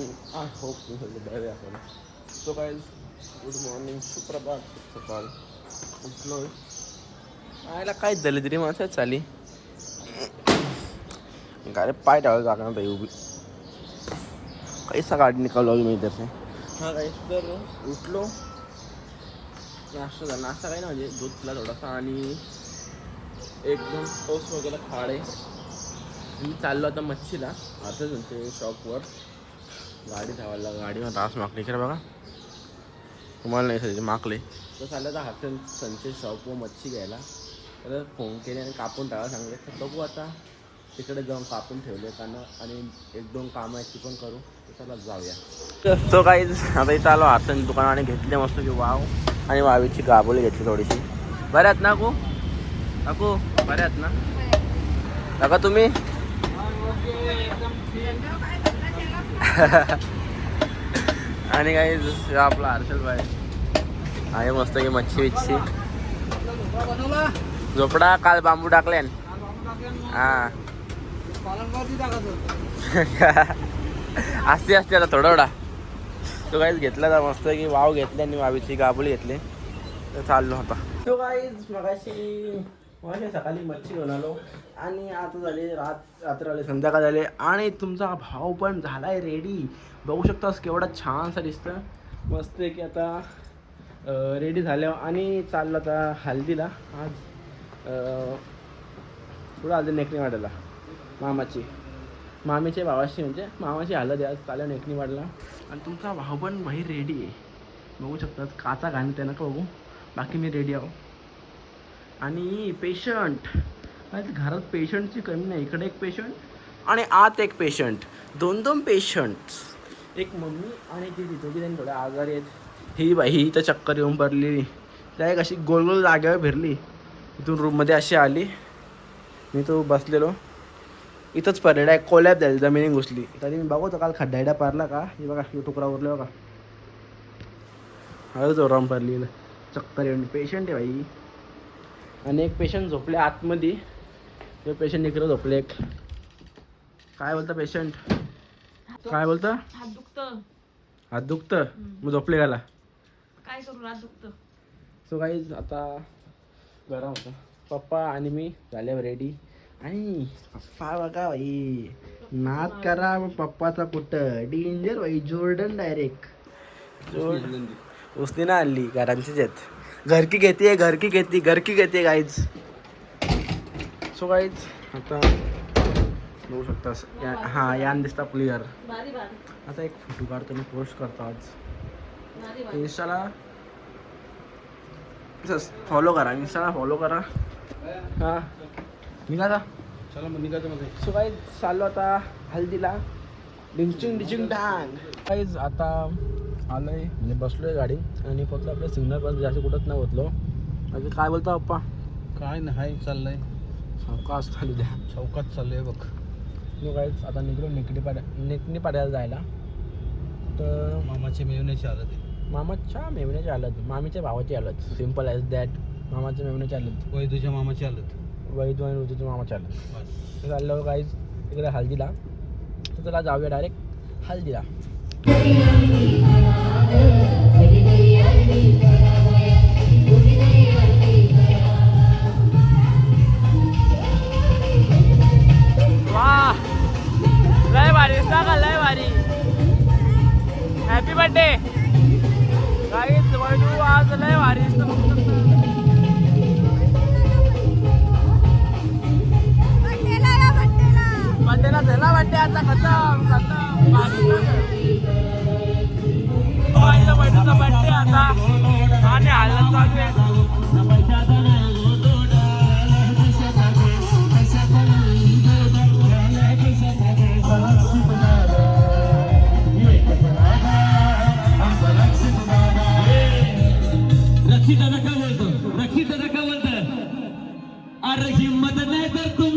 I hope तुम्ही बरे असाल सो काय गुड मॉर्निंग सुप्रभात सकाळ. उठलोय आयला काय झालं तरी माझ्या चाली गाडी पाय ठेवायला जागा नाही उभी. कैसा गाडी निकालो मी इधर से? हा काही तर उठलो. नाश्ता झाला. नाश्ता काही ना म्हणजे दूध पिला थोडासा आणि एकदम टोस्ट वगैरे खाडे. मी चाललो आता मच्छीला असं त्यांचे शॉपवर गाडी धावायला गाडीवर रास मागली खरं बघा. तुम्हाला नाही सध्या मागले. तर चाललं तर हातून संचे शॉपवर मच्छी घ्यायला. तर फोन केले आणि कापून टाकायला सांगले तर बघू आता. तिकडे जाऊन कापून ठेवले कारण आणि एक दोन कामं आहेत ती पण करू. तर चला जाऊया. तो काही आता इथं आलो. हातून दुकानाने घेतले मस्त की वाव. आणि वावीची गाबोली घेतली थोडीशी. बऱ्या आहेत ना काकू काकू बऱ्या आहेत ना? काका तुम्ही? आणि काही आपला हर्षल भाई. आहे मस्त की मच्छी विच्छी झोपडा काल बांबू टाकल्यान हा. असते असते आता थोडा थोडा. तो काहीच घेतला तर मस्त की वाव घेतले आणि वावीची गाबुली घेतली. तर चाललो होता तो काहीच मगाशी मगाशी सकाळी मच्छी घेऊन आलो आणि आता झाले रात रात्र आले संध्याकाळ झाले. आणि तुमचा भाव पण झालाय रेडी बघू शकतास केवढा छानसा दिसतं मस्त आहे की आता रेडी झाल्या आणि चाललं आता हल्दीला. आज थोडं पुढं हल्दी नेकणी वाढायला मामाची मामीच्या भावाशी म्हणजे मामाची हलद आज चालला नेकणी वाढला आणि तुमचा भाव पण भाई रेडी आहे. बघू शकतात काचा घाण ते नका बघू? बाकी मी रेडी आहो. आणि पेशंट घरात पेशंटची कमी नाही. इकडे एक पेशंट आणि आत एक पेशंट दोन दोन पेशंट्स एक मम्मी आणि ती दोघी जण थोडे आजारी आहेत. ही बाई ही तर चक्कर येऊन पडलेली. त्या एक अशी गोल गोल जागेवर फिरली. इथून रूममध्ये अशी आली. मी तो बसलेलो. इथंच परडेडा एक कोल्यात झाली जमिनी घुसली. तरी मी बघतो काल खड्डायडा पारला का? हे बघा हे तुकडा उरले बघा. हळू जोराम पडली चक्कर येऊन. पेशंट आहे बाई. आणि एक पेशंट झोपले आतमध्ये. ते पेशंट इकडे झोपले. एक. काय बोलता पेशंट काय बोलता? हात दुखतं. हात दुखतं? मग झोपले गाला काय करू? हात दुखतं. सो काही आता गरम होता. पप्पा आणि मी झाल्यावर रेडी आणि पप्पा बघा भाई नाद करा मग पप्पाचा कुठं. डेंजर भाई जोर्डन डायरेक्ट जोर्डन उसने ना आणली घरांचीच आहेत. घरकी घेते घरकी घेते घरकी घेते गाईज सो गाईज आता बघू शकतास या हां यान दिसता बारी आता एक फोटो काढतो मी पोस्ट करतो आज. इंस्टाला फॉलो करा इंस्टाला फॉलो करा. हां. निघा चला मग निघायचं मध्ये सो काही चाललो आता हल्दीला. डिंचिंग डिचिंग डांग काहीच आता आलोय म्हणजे बसलोय गाडी आणि फक्त आपल्या सिग्नल पण जास्त कुठंच नाही होतलो बाकी काय बोलता पप्पा काय नाही चाललंय. सावकाश चालू द्या. चौकात चाललंय बघ. मग काहीच आता निघलो नेकडी पाड्या नेकणी पाड्याला जायला. तर मामाची मेवण्याची आलं ते. मामाच्या मेवण्याची हालत मामीच्या भावाची हालत सिंपल ॲज दॅट मामाच्या मेवण्याची हालत वय तुझ्या मामाची आलं वैद्य आणि ऋतूच्या मामाची हालत बस. तर चाललो काहीच तिकडे हल्दीला. तर त्याला जाऊया डायरेक्ट हल्दीला. हॅपी बर्थडे काहीच आज लय भारी बड्डेला झाला बड्डे आता खतम खतम आता. आणि हालत चालू आहे. रक्षी दादा बोलतो दादा बोलत अरे हिंमत नाही तर तू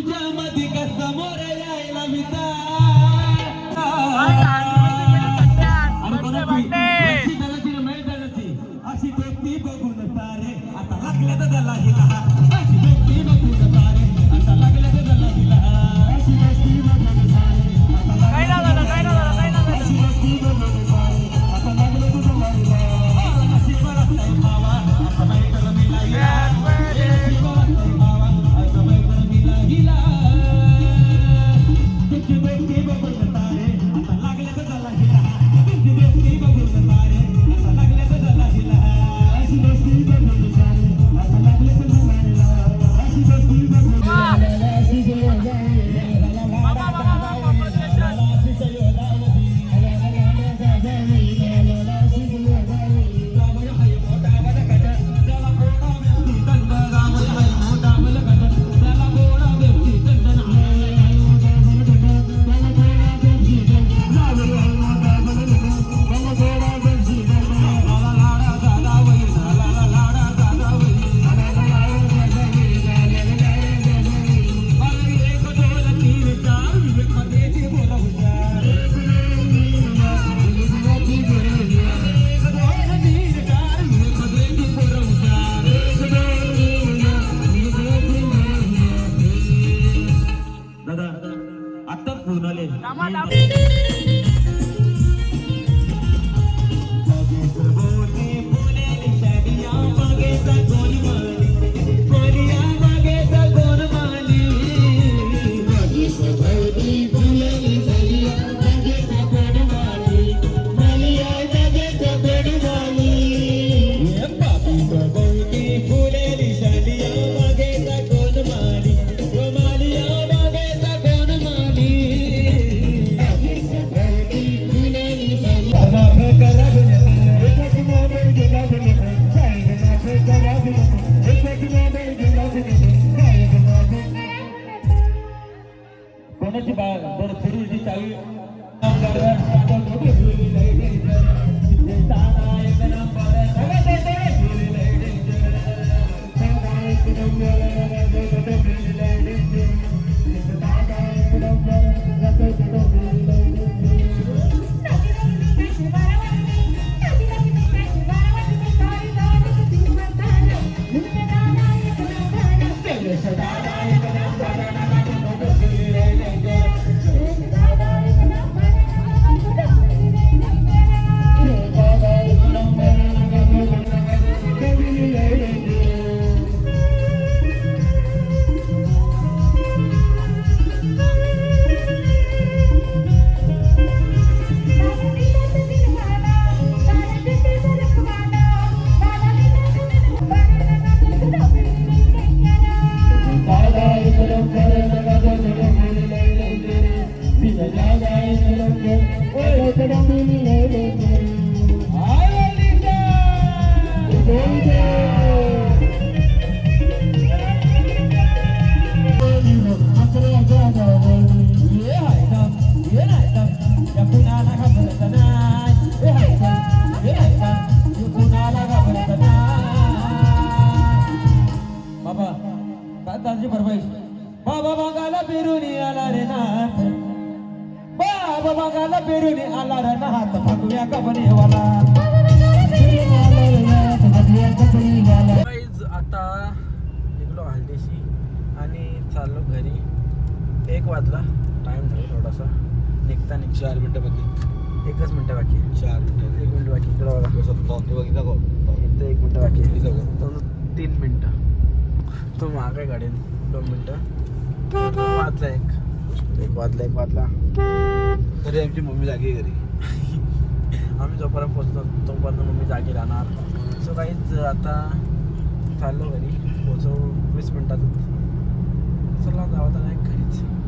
लागल्या तर कोणाची बाळ जर फिरूची चावी पेरुनी आला रे नाथ. बाबा बघाला पेरुनी आला रे नाथ भगव्या कमनेवाला आता निघलो हल्दीशी आणि चाललो घरी. एक वाजला. टाइम झाला थोडासा. निघता निघ चार मिनटं बाकी एकच मिनटं बाकी चार मिनटं. एक मिनटं बाकी तुला बघा. इथं एक मिनटं बाकी दोन तीन मिनटं. तो महाग आहे गाडीन दोन मिनटं. वाजला एक. एक वाजला एक वाजला. तरी आमची मम्मी जागी घरी. आम्ही जोपर्यंत पोहोचतो तोपर्यंत मम्मी जागी राहणार. सो काहीच आता चाललो घरी. पोचू वीस मिनटात. चला तर नाही घरीच.